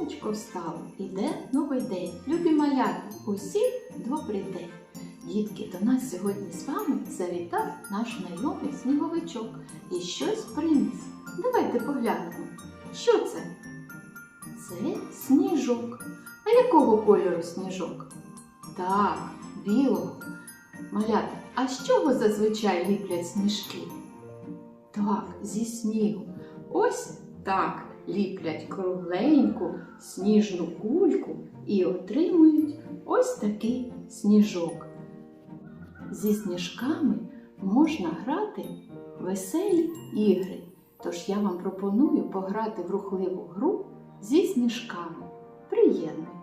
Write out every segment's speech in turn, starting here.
сонечко встало, іде новий день. Любі малята, усім добрий день. Дітки, до нас сьогодні з вами завітав наш знайомий сніговичок і щось приніс. Давайте поглянемо. Що це? Це сніжок. А якого кольору сніжок? Так, білого. Малята, а з чого зазвичай ліплять сніжки? Так, зі снігу. Ось так ліплять кругленьку сніжну кульку і отримують ось такий сніжок. Зі сніжками можна грати веселі ігри. Тож я вам пропоную пограти в рухливу гру зі сніжками. Приєднуйтесь!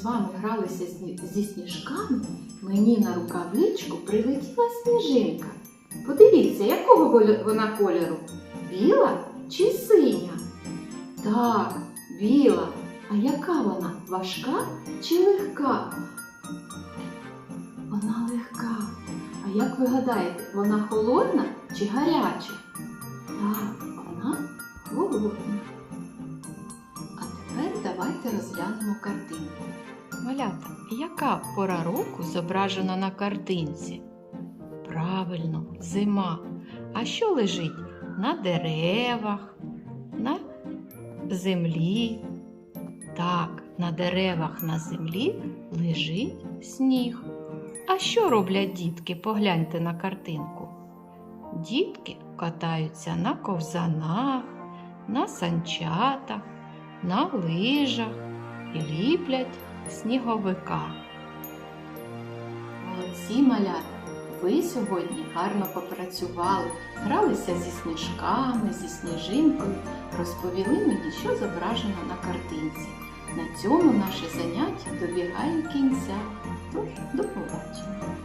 З вами гралися зі сніжками, мені на рукавичку прилетіла сніжинка. Подивіться, якого вона кольору? Біла чи синя? Так, біла. А яка вона? Важка чи легка? Вона легка. А як ви гадаєте, вона холодна чи гаряча? Так, вона холодна. А тепер давайте розглянемо картинку. Малята, яка пора року зображена на картинці? Правильно, зима. А що лежить на деревах, на землі? Так, на деревах на землі лежить сніг. А що роблять дітки? Погляньте на картинку. Дітки катаються на ковзанах, на санчатах, на лижах і ліплять сніговика. Молодці малята! Ви сьогодні гарно попрацювали, гралися зі сніжками, зі сніжинкою, розповіли мені, що зображено на картинці. На цьому наше заняття добігає кінця. Тож, до побачення!